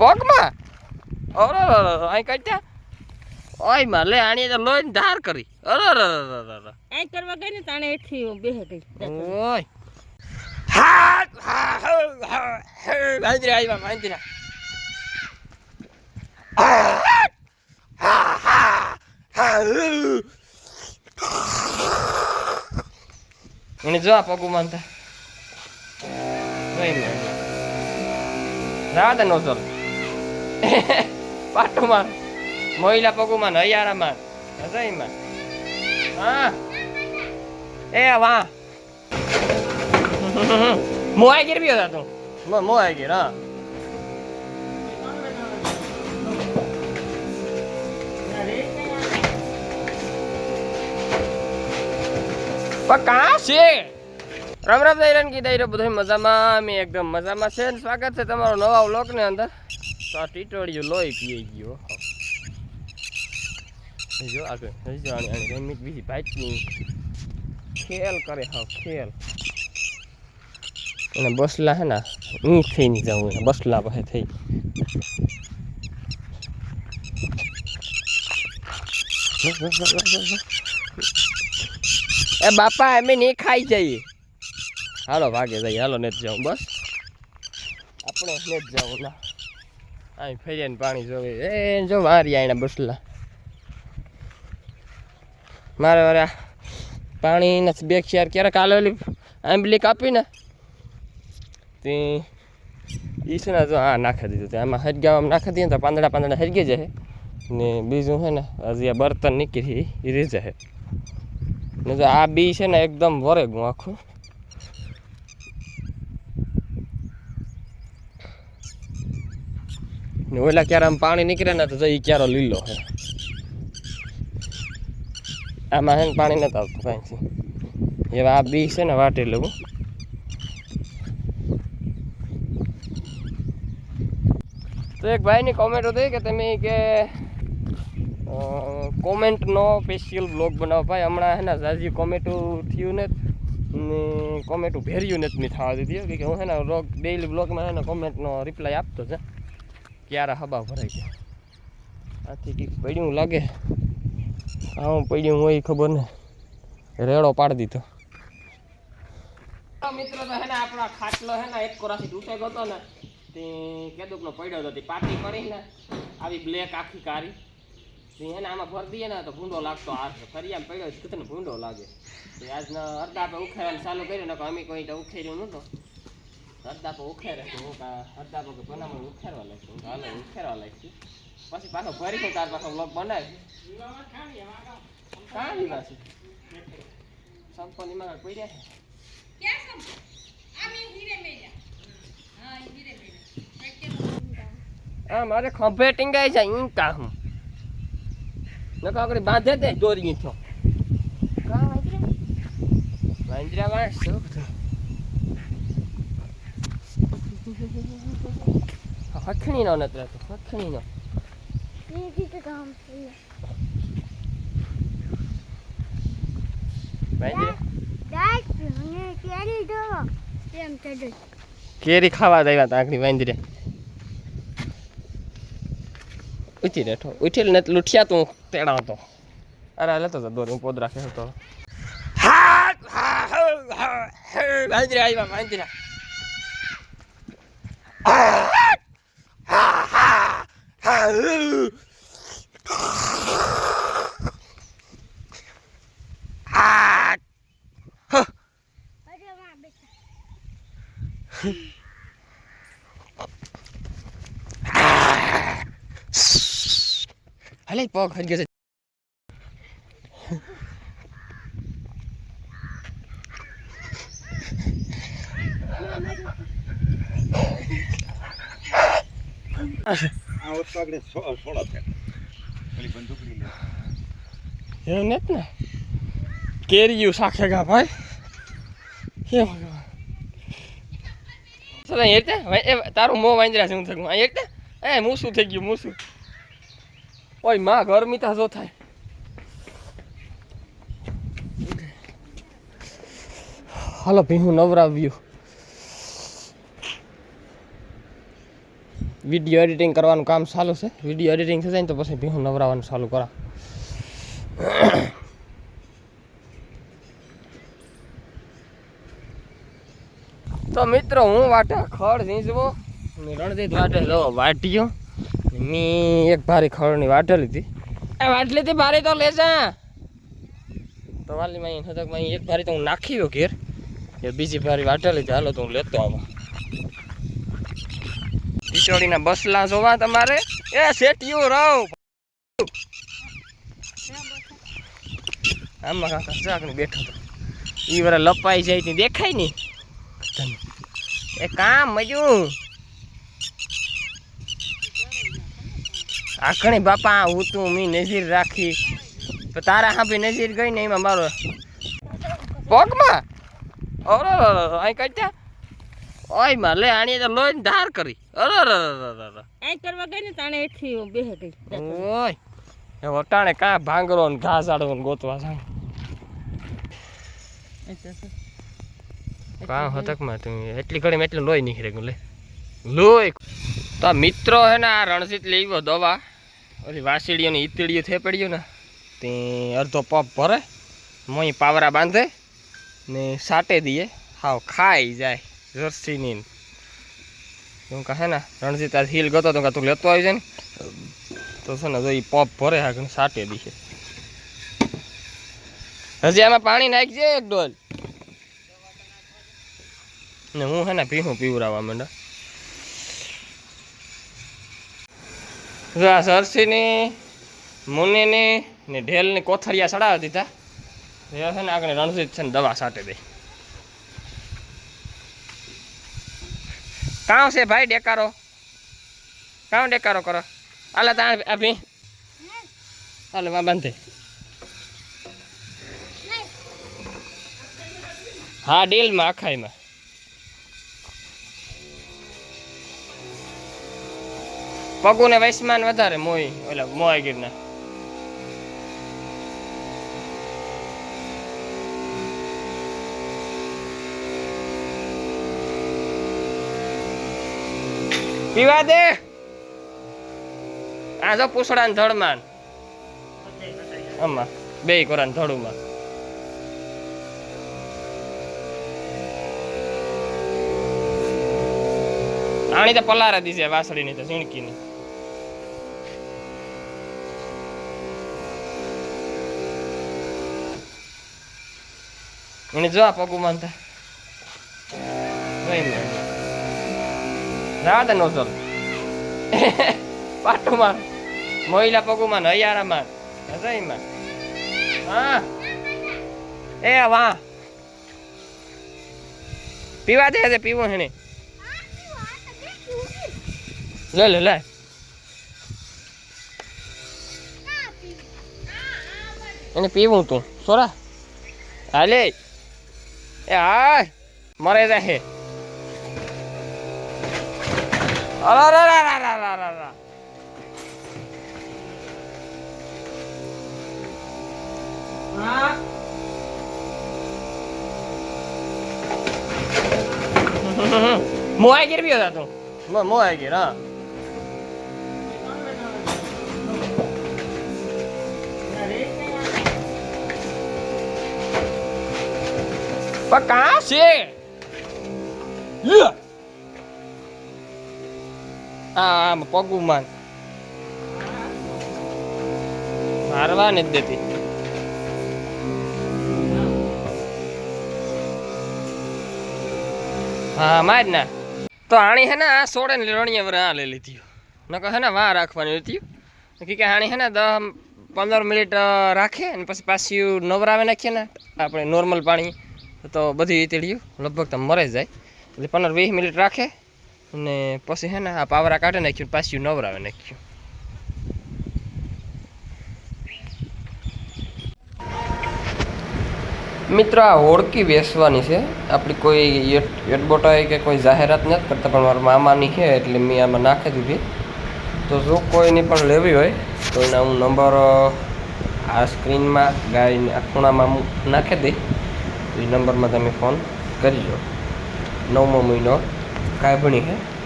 પગમાં? અરે અહીં કટ્યા ઓયમાં લે આણી તો લોહીને ધાર કરી. અરે અરે અરે આ કરવા ગઈ ને તાણે એથી બેહે ગઈ. ઓય. હા હા હા વાંદરા આવ્યા વાંદરા. એને જો આ પગું માનતા રાધા નો સર પાટુમાં મહિલા પગુમાં હૈયારામાં હજાઈમાં હા. એ વાહ. મોઆઈ ગીર બી હતા તું. મોઆઈ ગીર હા. પણ કાં છે? રામ રામ દૈરન કી દૈરો બધું મજામાં અમે એકદમ મજામાં છે સ્વાગત છે તમારો નવા વ્લોગ ને અંદર. તો આ ટીટોળિયું લોહી પીએ ગયો જો આગળ જો આની આની બીજી બાઇકની ખેલ કરે, હા, ખેલ. અને બસલા હે ને ઊંઘ થઈને જવું બસલા પાસે થઈ. એ બાપા, અમે નહીં ખાઈ જઈએ. હાલો, ભાગે જઈએ, હાલો ને જ જાઉં, બસ. આપણે ને જ જાઉં ના અહીં ફરીને પાણી જોવે. એ જો મારી આને બસલા. મારે આ પાણી નથી બે યાર ક્યારેક કાલે ઓલી આંબલી કાપી ને તે ને જો હા નાખી દીધું આમાં હરગાવામાં નાખી દઈએ તો પાંદડા પાંદડા હરગી જાય. ને બીજું છે ને હજી આ બર્તન નીકળી એ રહી જાય ને જો આ બી છે ને એકદમ વરે ગયું આખું. ને ઓલા ક્યારે આમ પાણી નીકળે ને તો એ ક્યારો લીલો છે. આમાં છે ને પાણી નથી આવતું કાંઈથી એવા આ બી છે ને વાટી લેવું તો એક ભાઈની કોમેન્ટ હતી કે તમે કે કોમેન્ટનો સ્પેશિયલ બ્લોગ બનાવો. ભાઈ, હમણાં હે ને જાજી કોમેન્ટું થયું ને કોમેટું ભેર્યું નથી, મેં થવા દીધી. કે હું હે ને રોગ ડેઈલી બ્લોગમાં હે ને કોમેન્ટનો રિપ્લાય આપતો છે ક્યારે હબા ભરાઈ ગયા? આથી કંઈક પડ્યું લાગે. આવું પડ્યું હોય ખબર ને. રેડો પાડી દીધો. મિત્રો તો હે ને આપણો ખાટલો હે ને એક કોરાથી તૂટે ગયો ને, તે કેદુકનો પડ્યો હતો. તે પાટી પડી ને આવી બ્લેક આખી કારી તે હે ને આમાં ભર દઈએ ને તો ભૂંડો લાગતો હાર ફરી આમ પડ્યો તને ભૂંડો લાગે. આજના અડધા આપણે ઉખેરવાનું ચાલુ કર્યું ને અમે કોઈ ઉખેર્યું નહોતો. પર ઉખેરે તો હું કા અડધા પર બનાવવાનું ઉખેરવા લાગશું હાલો ઉખેરવા લાગશું પછી પાછો ભરી તો તાર પાછો બ્લોગ બનાવી કાં પાછું છે? સંપન્નીમાં પડ્યા છે? હા મારે ખંભે ટીંગાઈ છે ઈ કા હું? નકા આગળ બાંધે દે દોરી છો. કા વાંદરા વાંદરા વાંસ શું બધું હખણી નો નત્ર તો હખણી નો વાંદરા કેરી ખાવા દેવા તા આખરી વાંદરે ઉઠી રેઠો ઉઠેલ ને લૂઠિયા તું તેડાવતો અરે લેતો તો દોરી હું પોદ રાખે હતો વાંદરા આવ્યા વાંદરા હાલે પગ હરી ગયો છે આ નથી ને કેરીયું શાખેગા ભાઈ. હે ભગવાન. ચાલ અહીં હેરતે એ તારું મોં વાંદરા છે હું થયું. અહીં એટલે એ, મૂસું થઈ ગયું, મૂસું. ઓય, માં ગરમી તા જો થાય. હાલો ભી હું નવરાવ્યું. વીડિયો એડિટિંગ કરવાનું કામ ચાલુ છે. વીડિયો એડિટિંગ થઈ ને તો પછી ભીહું નવરાવાનું ચાલુ કરા. તો મિત્રો, હું વાટે ખડ ઝીંચવો રણજીત વાટે જો વાટ્યો. મી એક ભારી ખડની વાટે લીધી. એ વાટ લીધી ભારી તો લેજા. તો વાલી માં એક ભારી તો હું નાખી ગયો ઘેર. એ બીજી ભારી વાટે લીધી. હાલો તો હું લેતો આવું. ઈચોડીના બસલા જોવા તમારે? એ શેઠિયું રહો. આમાં કાકા ચાકણી બેઠો તો ઈ વરે લપાઈ જાય તે દેખાય નહીં. એ કામ મજું. આખણી બાપા હું તું, મી નજીર રાખી. તારા હાંભી નજીર ગઈ ને એમાં મારો પગમાં? અરે અહીં કટ્યા ઓયમાં લે આણી તો લોહીને ધાર કરી. અરે અરે અરે અરે એ કરવા ગઈ ને તાણે એથી બેહે ગઈ. ઓય એ વટાણે કા ભાંગરો ને ઘાસ આડવો ને ગોતવા જાય કા હતકમાં તું એટલી ઘડી એટલી લોહી નીકળે ગુલે લોહી. તો મિત્રો હે ને આ રણજીત લેવો દવા. ઓલી વાસીડીઓની ઈતળીઓ થઈ પડ્યું ને. તે અડધો પપ ભરે મોઈ પાવરા બાંધે ને સાટે દઈએ. હાવ ખાઈ જાય. જર્સીની. તું કહે ને રણજીત આ હિલ ગતો તો તું લેતો આવી જાય ને. તો છે ને, જો એ પોપ ભરે હા સાટે દીશે હજી આમાં પાણી નાખજે એક ડોલ. ને હું હે ને પીવું પીવરાવા માંડા. આ સરસીની મુનિની ને ઢેલની કોથળિયા ચડાવી દીધા. એ છે ને, આગળ રણજીત છે ને દવા સાટે દે કાં છે ભાઈ ડેકારો? કાં ડેકારો કરો? આલે તા આ ભી. હાલે વા બાંધે હા ડીલમાં આખાઈમાં. પગુને વૈશ્માન વધારે મોય, ઓલા મોય ગીરના. પીવા દે. આ જો પૂછડાને ધડમાન. આમાં, બે ને ધડુમાં. આણી તો પલારા દીશે વાસળીની તો, ઝીણકીની. એને જો આ પગું માનતા રાવા દે નોઝલ પાટુમાં મહિલા પગુમાં, નૈયારામાં હજાઈમાં હા. એ વાહ. પીવા દે પીવું છે ને. લે લે લે. એને પીવું તું. સોરા. હાલે. એ હા મરે જાય મોય ગીર બી હતા તું. મો- મોય ગીર હા. પણ કાં છે. આ આમ પગું માન મારવા નથી દેતી. હા, માર ના. તો આણી હે ને આ સોળે ને રણીએ વરે આ લઈ લીધી. નકર હે ને વા રાખવાની હતી. કે આણી હે ને દસ પંદર મિનિટ રાખે અને પછી પાછું નવરાવે નાખીએ ને આપણે નોર્મલ પાણી. તો બધી તેડીયું લગભગ તો મરે જાય. એટલે પંદર વીસ મિનિટ રાખે. અને પછી હે ને આ પાવરા કાઢી નાખ્યું પાછું નવરાવે નાખ્યું. મિત્રો, આ હોડકી વેસવાની છે. આપણી કોઈ એડબોટાઈ કે કોઈ જાહેરાત નથી કરતા, પણ મારા મામાની છે, એટલે મેં આમાં નાખી દીધી. તો જો કોઈની પણ લેવી હોય, તો એના હું નંબર આ સ્ક્રીનમાં ગાડીની આ ખૂણામાં નાખી દઈ તો એ નંબરમાં તમે ફોન કરજો નવમો મહિનો. કાંઈ ભણી છે